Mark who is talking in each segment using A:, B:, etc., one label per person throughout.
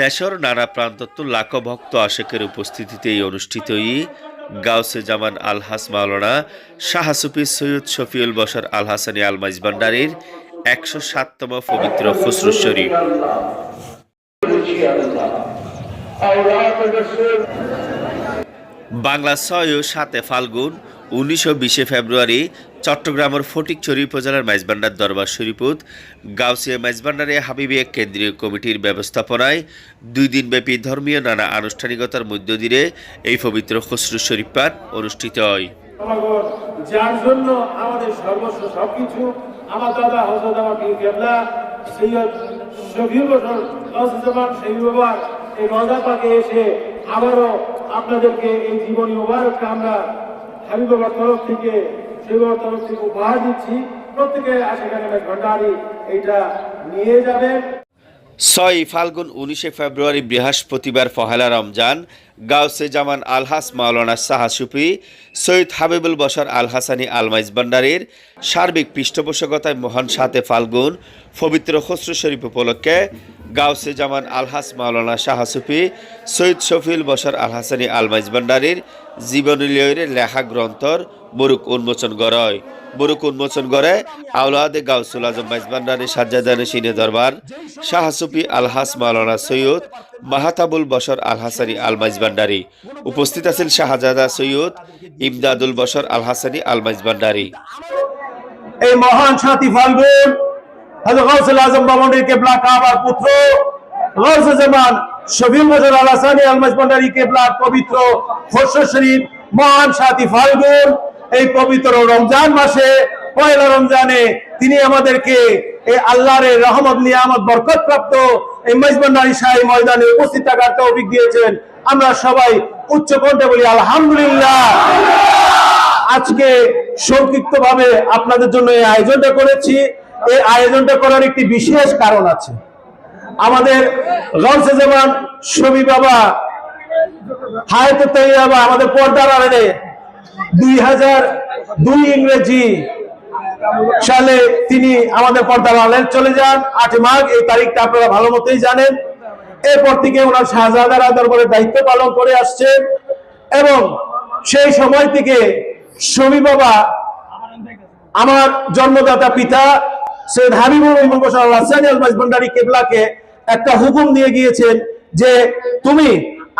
A: দেশের নানা প্রান্তত্ব লাখো ভক্ত আশেকের উপস্থিতিতে এই অনুষ্ঠিত গাউসে জামান আল হাস মাওলানা শাহসুফি সৈয়দ শফিউল বশর আল হাসানি আল মাইজবান্ডারির একশো সাততম পবিত্র খসরু শরীফ। বাংলা ছয় ও সাতে ফাল্গুন উনিশশো বিশে ফেব্রুয়ারি চট্টগ্রামের ফটিকছড়ি উপজেলার মাইজবান্ডার দরবার শরীফুত গাউসিয়া মাইজবান্ডারে হাবিবিয়া কেন্দ্রীয় কমিটির ব্যবস্থাপনায় দুই দিনব্যাপী ধর্মীয় নানা আনুষ্ঠানিকতার মধ্য দিয়ে এই পবিত্র খসরু শরীফ পাঠ অনুষ্ঠিত হয়।
B: যার জন্য আমাদের সর্বস্ব সবকিছু, আমার এসে আবারও আপনাদেরকে এই জীবনী মোবারকটা আমরা হাবিব বাবার তরফ থেকে সেবার তরফ থেকে উপহার দিচ্ছি। প্রত্যেকে আশেখানে ঘন্টারি এইটা নিয়ে যাবেন
A: ছয় ফাল্গুন উনিশে ফেব্রুয়ারি বৃহস্পতিবার পহেলা রমজান, গাউসে জামান আলহাস মাওলানা সাহাসুফি সৈয়দ হাবিবুল বশর আল হাসানি আল মাইজবান্ডারির সার্বিক পৃষ্ঠপোষকতায় মহান সাতে ফাল্গুন, পবিত্র খসরু শরীফ উপলক্ষে গাউসে জামান আলহাস মাওলানা শাহাসুফি সৈয়দ শফিউল বশর আল হাসানি আল মাইজবান্ডারির জীবনীলয়ের লেখা গ্রন্থর মুরুক উন্মোচন গড়য়। মুরুক উন্মোচন করে আউলাদে গাউসুল আজম মাইজবান্ডারি সাজ্জাদানে সিনে দরবার শাহসুফি আলহাস মাওলানা সৈয়দ মাহাতাবুল বশর আল হাসানি আল মাইজবান্ডারি উপস্থিত আছেন শাহজাদা সৈয়দ ইমদাদুল বশর আল হাসানি আল মাইজবান্ডারি
C: এই মহান সাথী ফাল্গুন হযরত গাউসুল আজম বামন্ডির কেবলা কাবার পুত্র গাউস জামান শফিউল বজর আল হাসানি আল মাইজবান্ডারি কেবলা পবিত্র খসরু শরীফ, মহান সাথী ফাল্গুন এই পবিত্র রমজান মাসে, পয়লা রমজানে তিনি আমাদেরকে এই আল্লাহর রহমত, নিয়ামত বরকত প্রাপ্ত এই মেজবান্ডারি শাহী ময়দানে উপস্থিত থাকার তৌফিক দিয়েছেন। আমরা সবাই উচ্চ কণ্ঠে বলি, আলহামদুলিল্লাহ। আজকে সংক্ষিপ্ত ভাবে আপনাদের জন্য এই আয়োজনটা করেছি। এই আয়োজনটা করার একটি বিশেষ কারণ আছে। আমাদের গলসে যেমন ছবি বাবা হায়তো তৈয়াবা আমাদের পর্দার আড়ে দুই হাজার দুই ইংরেজি সালে তিনি আমাদের পর্দার আড়ে চলে যান আট মাঘ, এই তারিখটা আপনারা ভালো মতোই জানেন। এরপর থেকে ওনার শাহজাদারা দরবারে দায়িত্ব পালন করে আসছেন এবং সেই সময় থেকে শমী বাবা, আমার জন্মদাতা পিতা, সৈয়দ হাবিবুর রহমান বসর হাসানি আল মাইজভান্ডারি কেবলাকে একটা হুকুম দিয়ে গিয়েছেন যে, তুমি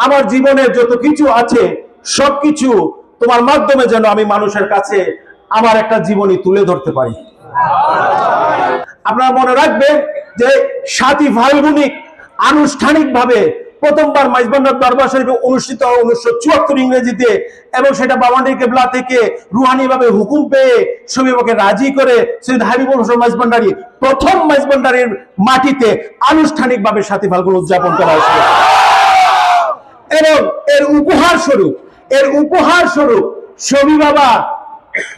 C: আমার জীবনের যত কিছু আছে, সবকিছু তোমার মাধ্যমে যেন আমি মানুষের কাছে আমার একটা জীবনী তুলে ধরতে পারি। আপনারা মনে রাখবেন যে সাতই ফাল্গুনি আনুষ্ঠানিকভাবে প্রথমবার মাইজবান্ডার দরবার শরীফে অনুষ্ঠিত হয় উনিশশো চুয়াত্তর ইংরেজিতে এবং সেটা বাবান্ডি কেবলা থেকে রুহানি ভাবে হুকুম পেয়ে শমীবাকে রাজি করে সৈয়দ হাবিবুল হোসেন মাইজবান্ডারি প্রথম মাইজবান্ডারির মাটিতে আনুষ্ঠানিকভাবে সাথী ফাল্গুন উদযাপন করা হয়েছিল। এবং এর উপহার স্বরূপ এর উপহার স্বরূপ শমী বাবা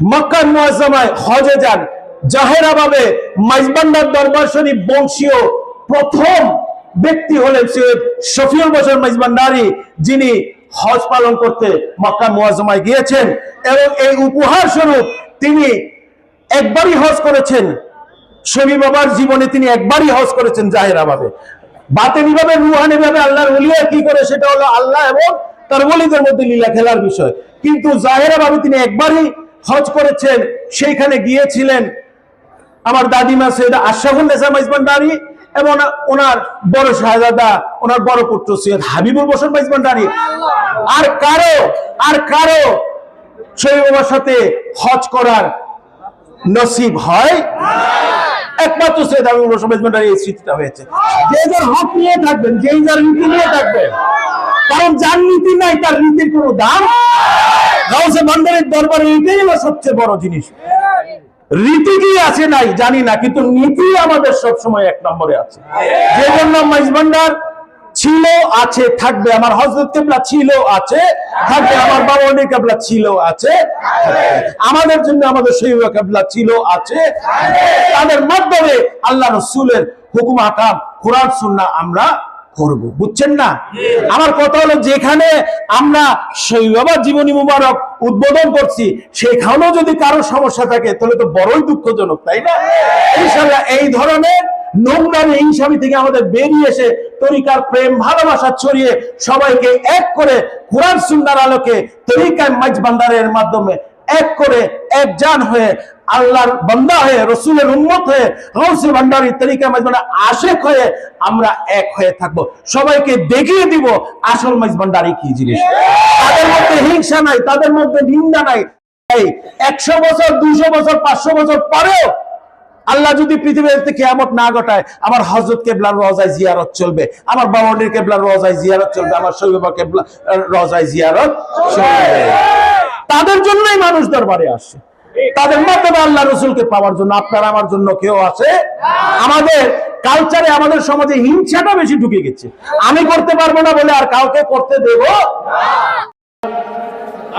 C: মক্কার মুয়াজ্জামায় হজে যান। জাহেরাভাবে মাইজবান্ডার দরবার শরীফ বংশীয় প্রথম ব্যক্তি হলেন সৈয়দ শফিউল বসর মাইজবান্ডারি যিনি হজ পালন করতে মক্কা মুয়াজ্জামায় গিয়েছেন এবং এই উপহার স্বরূপ তিনি একবারই হজ করেছেন। শমী বাবার জীবনে তিনি একবারই হজ করেছেন জাহেরাভাবে বাতেনি ভাবে রুহানি ভাবে আল্লাহর উলিয়া কি করে সেটা হলো আল্লাহ এবং তার ওলিদের মধ্যে লীলা খেলার বিষয়। কিন্তু জাহেরা ভাবে তিনি একবারই হজ করেছেন সেইখানে গিয়েছিলেন আমার দাদিমা সৈয়দ আশরাফুল নেসা মাইজবান্ডারি এবং ওনার বড় শাহজাদা ওনার বড় পুত্র সৈয়দ হাবিবুল বসর মাইজবান্ডারি আর কারও আর কারও শৈব বাবার সাথে হজ করার নসিব হয় একমাত্র সৈয়দ হাবিবুল বসর মাইজবান্ডারি এই স্মৃতিটা হয়েছে। যে যার হক নিয়ে থাকবেন যেই যার নীতি নিয়ে থাকবেন কারণ যার নীতি নাই, তার নীতির কোনো দাম গাউসে বান্দারের দরবারে এটাই হলো সবচেয়ে বড় জিনিস। রীতি কি আছে নাই জানি না, কিন্তু নীতি আমাদের সব সময় এক নম্বরে আছে। যে জন্য মাইজ ভান্ডার ছিল, আছে, থাকবে। আমার হজরত কেবলা ছিল, আছে, থাকবে। আমার বাবা অনেক কেবলা ছিল, আছে আমাদের জন্য আমাদের শৈব কেবলা ছিল, আছে তাদের মাধ্যমে আল্লাহ রসুলের হুকুম আকাম কোরআন সুন্না আমরা করব। বুঝছেন না? আমার কথা হলো যেখানে আমরা সেই বাবার জীবনী মুবারক উদ্বোধন করছি, সেখানেও যদি কারও সমস্যা থাকে, তাহলে তো বড়ই দুঃখজনক, তাই না? ইনশাল্লাহ এই ধরনের নোংরামি, হিংসামি থেকে আমাদের বেরিয়ে এসে তরিকার প্রেম, ভালোবাসা ছড়িয়ে সবাইকে এক করে কোরআন, সুন্নার আলোকে তরিকায় মাইজ বান্দারের মাধ্যমে এক করে একজান হয়ে আল্লাহর বান্দা হয়ে, রসুলের উন্মত হয়ে গৌসে ভান্ডারি তরিকা মাইজ আশেক হয়ে আমরা এক হয়ে থাকব। সবাইকে দেখিয়ে দিব আসল মাইজ ভান্ডারি কি জিনিস। তাদের মধ্যে হিংসা নাই, তাদের মধ্যে নিন্দা নাই। একশো বছর, দুইশো বছর, পাঁচশো বছর পরেও আল্লাহ যদি পৃথিবীতে কেয়ামত না ঘটায়, আমার হজরত কেবলার রজায় জিয়ারত চলবে, আমার বাবানির কেবলার রজায় জিয়ারত চলবে, আমার শৈব কেবলা রজায় জিয়ারত চলবে। মানুষ দরবারে আসে। তাদের মাধ্যমে আল্লাহ রসুলকে পাওয়ার জন্য আপনার আমার জন্য কেউ আছে আমাদের কালচারে আমাদের সমাজে হিংসাটা বেশি ঢুকে গেছে। আমি করতে পারব না বলে আর কাউকে করতে দেব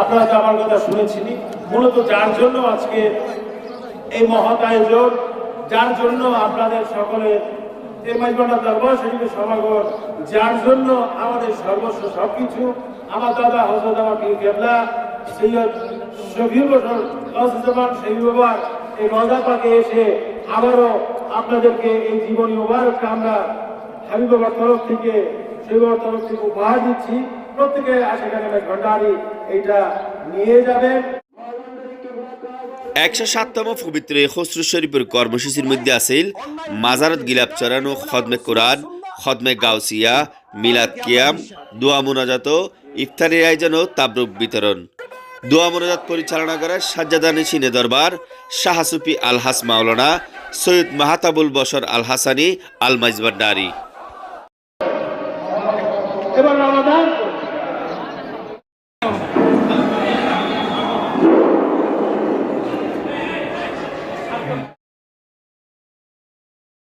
B: আপনারা তো আমার কথা শুনেছিনি মূলত যার জন্য আজকে এই মহৎ আয়োজন, যার জন্য আপনাদের সকলে মাইজবান্ডা দরবার শরীফের সমাগম, যার জন্য আমাদের সর্বস্ব সবকিছু। আমার দাদা হজরত আমার কেবলা, সৈয়দ সেই বাবার এই রজা পাকে এসে আবারও আপনাদেরকে এই জীবনী আমরা বাবার তরফ থেকে বাবার তরফ থেকে উপহার দিচ্ছি। প্রত্যেকে এইটা নিয়ে যাবেন।
A: একশো সাততম পবিত্র খসরু শরীফের কর্মসূচির মধ্যে আছিল মাজারত গিলাপ চড়ানো, খদমে কোরআন, খদমে গাউসিয়া, মিলাদ কিয়াম, দোয়া মোনাজাত, ইফতারের আয়োজন ও তাবরুক বিতরণ। দোয়া মোনাজাত পরিচালনা করে সাজ্জাদানি সিনে দরবার শাহসুফি আলহাস মাওলানা সৈয়দ মাহাতাবুল বশর আল হাসানি আল মাইজবান্ডারি
B: এবার